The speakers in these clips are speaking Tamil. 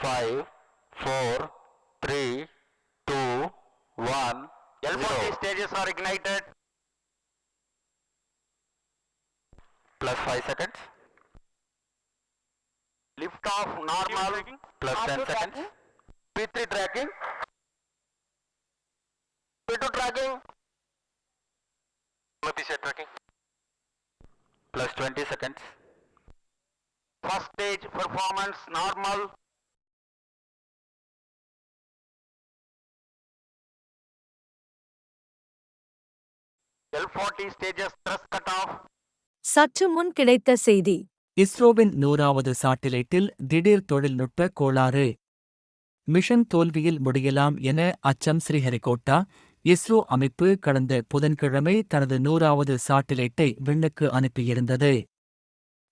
Five four three two one stages are ignited plus five seconds lift off normal plus ten seconds P three tracking P two tracking tracking plus twenty seconds first stage performance normal சற்று முன் கிடைத்த செய்தி. இஸ்ரோவின் நூறாவது சாட்டிலைட்டில் திடீர் தொழில்நுட்ப கோளாறு. மிஷன் தோல்வியில் முடியலாம் என அச்சம் ஸ்ரீஹரிகோட்டா இஸ்ரோ அமைப்பு கடந்த புதன்கிழமை தனது நூறாவது சாட்டிலைட்டை விண்ணுக்கு அனுப்பியிருந்தது.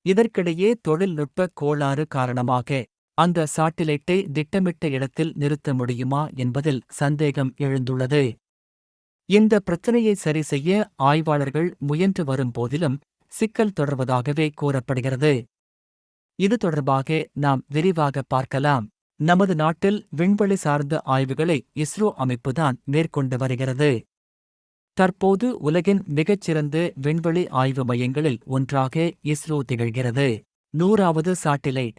இதற்கிடையே தொழில்நுட்ப கோளாறு காரணமாக அந்த சாட்டிலைட்டை திட்டமிட்ட இடத்தில் நிறுத்த முடியுமா என்பதில் சந்தேகம் எழுந்துள்ளது. இந்த பிரச்சனையை சரி செய்ய ஆய்வாளர்கள் முயன்று வரும் போதிலும் சிக்கல் தொடர்வதாகவே கூறப்படுகிறது. இது தொடர்பாக நாம் விரிவாக பார்க்கலாம். நமது நாட்டில் விண்வெளி சார்ந்த ஆய்வுகளை இஸ்ரோ அமைப்புதான் மேற்கொண்டு வருகிறது. தற்போது உலகின் மிகச்சிறந்த விண்வெளி ஆய்வு மையங்களில் ஒன்றாக இஸ்ரோ திகழ்கிறது. நூறாவது சாட்டிலைட்.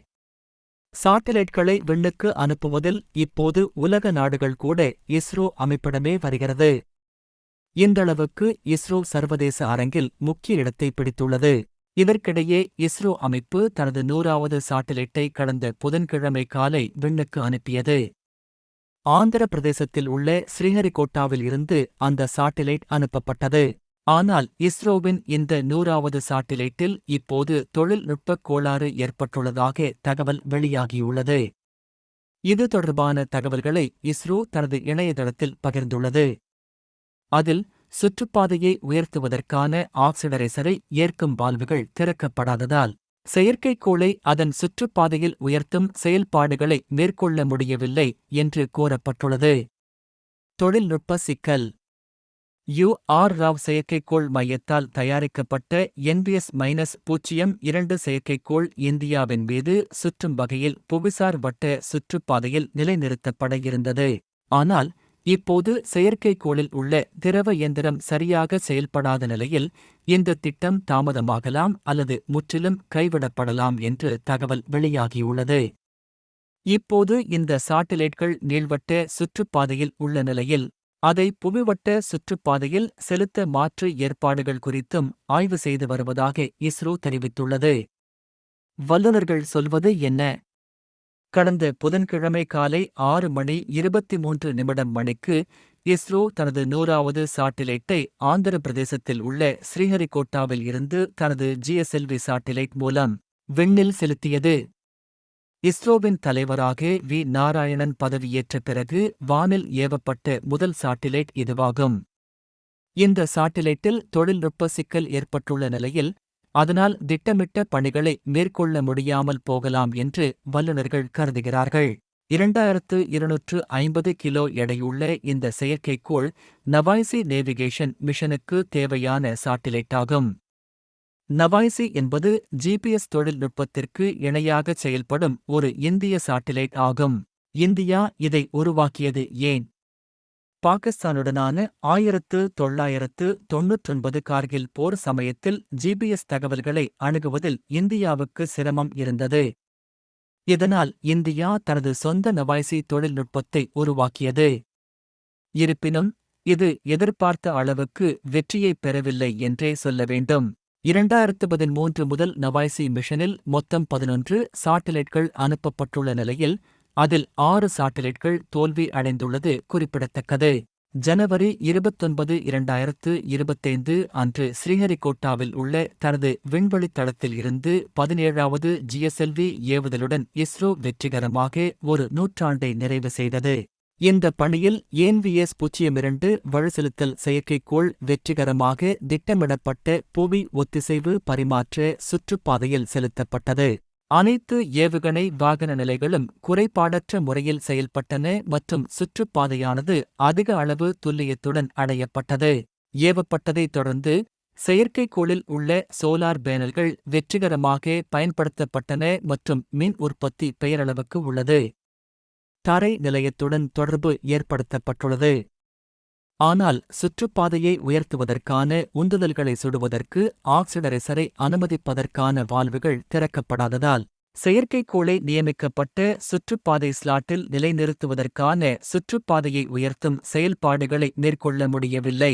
சாட்டிலைட்களை விண்ணுக்கு அனுப்புவதில் இப்போது உலக நாடுகள் கூட இஸ்ரோ அமைப்பிடமே வருகிறது. இந்தளவுக்கு இஸ்ரோ சர்வதேச அரங்கில் முக்கிய இடத்தை பிடித்துள்ளது. இதற்கிடையே இஸ்ரோ அமைப்பு தனது நூறாவது சாட்டிலைட்டை கடந்த புதன்கிழமை காலை விண்ணுக்கு அனுப்பியது. ஆந்திர பிரதேசத்தில் உள்ள ஸ்ரீஹரிகோட்டாவில் இருந்து அந்த சாட்டிலைட் அனுப்பப்பட்டது. ஆனால் இஸ்ரோவின் இந்த நூறாவது சாட்டிலைட்டில் இப்போது தொழில்நுட்ப கோளாறு ஏற்பட்டுள்ளதாக தகவல் வெளியாகியுள்ளது. இது தொடர்பான தகவல்களை இஸ்ரோ தனது இணையதளத்தில் பகிர்ந்துள்ளது. அதில் சுற்றுப்பாதையை உயர்த்துவதற்கான ஆக்சிடரைசரை ஏற்கும் வால்வுகள் திறக்கப்படாததால் செயற்கைக்கோளை அதன் சுற்றுப்பாதையில் உயர்த்தும் செயல்பாடுகளை மேற்கொள்ள முடியவில்லை என்று கூறப்பட்டுள்ளது. தொழில்நுட்ப சிக்கல். யு. ஆர். ராவ் செயற்கைக்கோள் மையத்தால் தயாரிக்கப்பட்ட என்பிஎஸ் மைனஸ் பூஜ்ஜியம் இரண்டு செயற்கைக்கோள் இந்தியாவின் மீது சுற்றும் வகையில் புவிசார் வட்ட சுற்றுப்பாதையில் நிலைநிறுத்தப்பட இருந்தது. ஆனால் இப்போது செயற்கைக்கோளில் உள்ள திரவ இயந்திரம் சரியாக செயல்படாத நிலையில் இந்த திட்டம் தாமதமாகலாம் அல்லது முற்றிலும் கைவிடப்படலாம் என்று தகவல் வெளியாகியுள்ளது. இப்போது இந்த சாட்டிலைட்கள் நீள்வட்ட சுற்றுப்பாதையில் உள்ள நிலையில் அதை புவிவட்ட சுற்றுப்பாதையில் செலுத்த மாற்று ஏற்பாடுகள் குறித்தும் ஆய்வு செய்து வருவதாக இஸ்ரோ தெரிவித்துள்ளது. வல்லுநர்கள் சொல்வது என்ன? கடந்த புதன்கிழமை காலை ஆறு மணி இருபத்தி மூன்று நிமிடம் மணிக்கு இஸ்ரோ தனது நூறாவது சாட்டிலைட்டை ஆந்திர பிரதேசத்தில் உள்ள ஸ்ரீஹரிகோட்டாவில் இருந்து தனது ஜிஎஸ்எல்வி சாட்டிலைட் மூலம் விண்ணில் செலுத்தியது. இஸ்ரோவின் தலைவராக வி. நாராயணன் பதவியேற்ற பிறகு வானில் ஏவப்பட்ட முதல் சாட்டிலைட் இதுவாகும். இந்த சாட்டிலைட்டில் தொழில்நுட்ப சிக்கல் ஏற்பட்டுள்ள நிலையில் அதனால் திட்டமிட்ட பணிகளை மேற்கொள்ள முடியாமல் போகலாம் என்று வல்லுநர்கள் கருதுகிறார்கள். இரண்டாயிரத்து இருநூற்று ஐம்பது கிலோ எடையுள்ள இந்த செயற்கைக்கோள் நவாய்சி நேவிகேஷன் மிஷனுக்கு தேவையான சாட்டிலைட் ஆகும் நவாய்சி என்பது ஜிபிஎஸ் தொழில்நுட்பத்திற்கு இணையாக செயல்படும் ஒரு இந்திய சாட்டிலைட் ஆகும். இந்தியா இதை உருவாக்கியது ஏன்? பாகிஸ்தானுடனான ஆயிரத்து தொள்ளாயிரத்து தொன்னூற்றொன்பது கார்கில் போர் சமயத்தில் ஜிபிஎஸ் தகவல்களை அணுகுவதில் இந்தியாவுக்கு சிரமம் இருந்தது. இதனால் இந்தியா தனது சொந்த நவாய்சி தொழில்நுட்பத்தை உருவாக்கியது. இருப்பினும் இது எதிர்பார்த்த அளவுக்கு வெற்றியைப் பெறவில்லை என்றே சொல்ல வேண்டும். இரண்டாயிரத்து பதிமூன்று முதல் நவாய்சி மிஷனில் மொத்தம் பதினொன்று சாட்டிலைட்கள் அனுப்பப்பட்டுள்ள நிலையில் அதில் ஆறு சாட்டிலைட்கள் தோல்வி அடைந்துள்ளது குறிப்பிடத்தக்கது. ஜனவரி இருபத்தொன்பது இரண்டாயிரத்து இருபத்தைந்து அன்று ஸ்ரீஹரிகோட்டாவில் உள்ள தனது விண்வெளித் தளத்தில் இருந்து பதினேழாவது ஜிஎஸ்எல்வி ஏவுதலுடன் இஸ்ரோ வெற்றிகரமாக ஒரு நூற்றாண்டை நிறைவு செய்தது. இந்த பணியில் ஏன்விஎஸ் பூஜ்ஜியம் இரண்டு வலுசெலுத்தல் செயற்கைக்கோள் வெற்றிகரமாக திட்டமிடப்பட்ட புவி ஒத்திசைவு பரிமாற்ற சுற்றுப்பாதையில் செலுத்தப்பட்டது. அனைத்து ஏவுகணை வாகன நிலைகளும் குறைபாடற்ற முறையில் செயல்பட்டன மற்றும் சுற்றுப்பாதையானது அதிக அளவு துல்லியத்துடன் அடையப்பட்டது. ஏவப்பட்டதைத் தொடர்ந்து செயற்கைக்கோளில் உள்ள சோலார் பேனல்கள் வெற்றிகரமாக பயன்படுத்தப்பட்டன மற்றும் மின் உற்பத்தி பெயரளவுக்கு உள்ளது. தரை நிலையத்துடன் தொடர்பு ஏற்படுத்தப்பட்டுள்ளது. ஆனால் சுற்றுப்பாதையை உயர்த்துவதற்கான உந்துதல்களை சுடுவதற்கு ஆக்சிடரைசரை அனுமதிப்பதற்கான வால்வுகள் திறக்கப்படாததால் செயற்கைக்கோளை நியமிக்கப்பட்ட சுற்றுப்பாதை ஸ்லாட்டில் நிலைநிறுத்துவதற்கான சுற்றுப்பாதையை உயர்த்தும் செயல்பாடுகளை மேற்கொள்ள முடியவில்லை.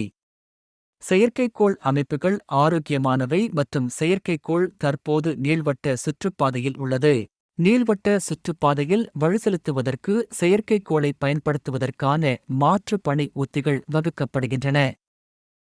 செயற்கைக்கோள் அமைப்புகள் ஆரோக்கியமானவை மற்றும் செயற்கைக்கோள் தற்போது நீள்வட்ட சுற்றுப்பாதையில் உள்ளது. நீள்வட்ட சுற்றுப்பாதையில் வழிசெலுத்துவதற்கு செயற்கைக்கோளை பயன்படுத்துவதற்கான மாற்று பணி உத்திகள் வகுக்கப்படுகின்றன.